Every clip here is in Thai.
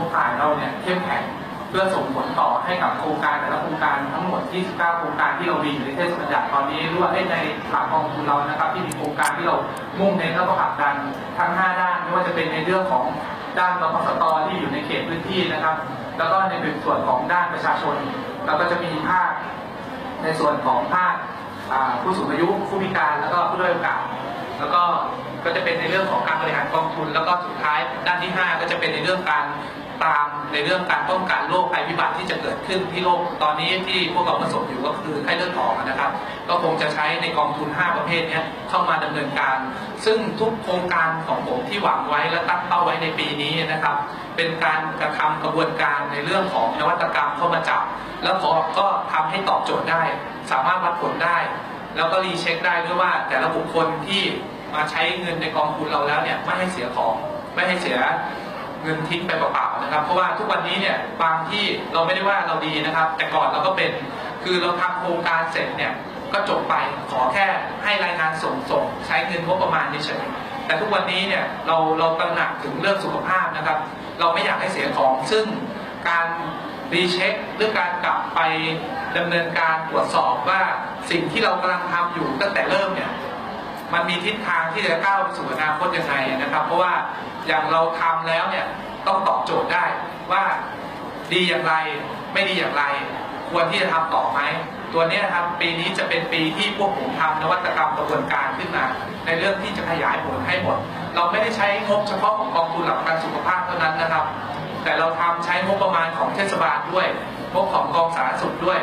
ทุกฝ่ายเราเนี่ยเข้มแข็งเพื่อส่งผลต่อให้กับโครงการแต่ละโครงการทั้งหมด 29 โครงการที่เรามีอยู่ในเทศบัญญัติตอนนี้หรือว่าในหลักกองทุนเรานะครับ ที่มีโครงการที่เรามุ่งเน้นแล้วก็ผลักดันทั้ง 5 ด้านไม่ว่าจะเป็นในเรื่องของด้านรพสตที่อยู่ในเขตพื้นที่นะครับ แล้วก็ในส่วนของด้านประชาชนเราก็จะมีภาคในส่วนของภาคผู้สูงอายุผู้พิการแล้วก็ผู้ด้อยโอกาสแล้วก็ก็จะเป็นในเรื่องของการบริหารกองทุน แล้วก็สุดท้ายด้านที่ 5 ก็จะเป็นในเรื่องการ ตามในเรื่องการป้องกันโรคภัยพิบัติที่จะเกิดขึ้นที่โลกตอนนี้ที่พวกเราประสบอยู่ก็คือไข้เลือดออกนะครับ ก็คงจะใช้ในกองทุน 5 ประเภทนี้เข้ามาดำเนินการ ซึ่งทุกโครงการของผมที่หวังไว้และตั้งเป้าไว้ในปีนี้นะครับ เป็นการกระทำกระบวนการในเรื่องของนวัตกรรมเข้ามาจับ แล้วก็ก็ทำให้ตอบโจทย์ได้ สามารถวัดผลได้ แล้วก็รีเช็คได้ด้วยว่าแต่ละบุคคลที่มาใช้เงินในกองทุนเราแล้วเนี่ยไม่ให้เสียของไม่ให้เสีย เงินทิ้งไปเปล่าๆนะครับ เพราะว่าทุกวันนี้เนี่ยบางที่เราไม่ได้ว่าเราดีนะครับ แต่ก่อนเราก็เป็นคือเราทำโครงการเสร็จเนี่ยก็จบไปขอแค่ให้รายงานส่งส่งใช้เงินงบประมาณเฉยแต่ทุกวันนี้เนี่ยเราเราตระหนักถึงเรื่องสุขภาพนะครับ เราไม่อยากให้เสียของซึ่งการรีเช็คหรือการกลับไปดำเนินการตรวจสอบว่าสิ่งที่เรากำลังทำอยู่ตั้งแต่เริ่มเนี่ย มันมีทิศทางที่จะก้าวไปสู่อนาคตยังไงนะครับ เพราะว่าอย่างเราทำแล้วเนี่ยต้องตอบโจทย์ได้ว่าดีอย่างไรไม่ดีอย่างไร ควรที่จะทำต่อไหมตัวนี้ยครับปีนี้จะเป็นปีที่พวกผมทำนวัตกรรมกระบวนการขึ้นมา ในเรื่องที่จะขยายผลให้หมด เราไม่ได้ใช้งบเฉพาะของกองทุนหลักประกันสุขภาพเท่านั้นนะครับ แต่เราทำใช้งบประมาณของเทศบาลด้วยงบของกองสาธารณสุขด้วย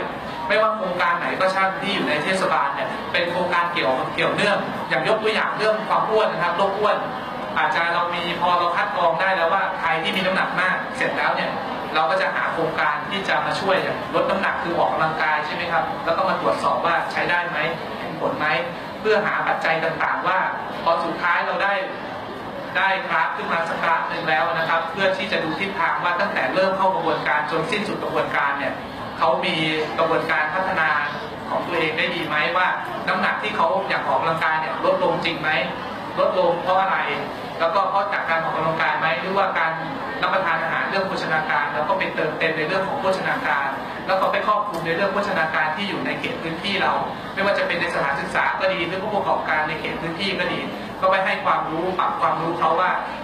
ไม่ว่าโครงการไหนก็ช่างที่อยู่ในเทศบาลเนี่ยเป็นโครงการเกี่ยวเกี่ยวเนื่อง อย่างยกตัวอย่างเรื่องความอ้วนนะครับโรคอ้วน อาจจะเรามีพอเราคัดกรองได้แล้วว่าใครที่มีน้ำหนักมาก เสร็จแล้วเนี่ยเราก็จะหาโครงการที่จะมาช่วยอย่างลดน้ำหนักคือออกกำลังกายใช่ไหมครับ แล้วก็มาตรวจสอบว่าใช้ได้ไหมเห็นผลไหมเพื่อหาปัจจัยต่างๆ ว่าพอสุดท้ายเราได้ได้กราฟขึ้นมาสักกราฟหนึ่งแล้วนะครับ เพื่อที่จะดูทิศทางว่าตั้งแต่เริ่มเข้ากระบวนการจนสิ้นสุดกระบวนการเนี่ย เขามีกระบวนการพัฒนาของตัวเองได้ดีไหมว่า น้ำหนักที่เขาอยากออกกำลังกายเนี่ยลดลงจริงไหมลดลงเพราะอะไร แล้วก็เพราะจากการออกกำลังกายไหมหรือว่าการรับประทานอาหารเรื่องโภชนาการ แล้วก็ไปเติมเต็มในเรื่องของโภชนาการ แล้วก็ไปครอบคลุมในเรื่องโภชนาการที่อยู่ในเขตพื้นที่เรา ไม่ว่าจะเป็นในสถานศึกษาก็ดีหรือผู้ประกอบการในเขตพื้นที่ก็ดี ก็ไปให้ความรู้ปรับความรู้เขาว่า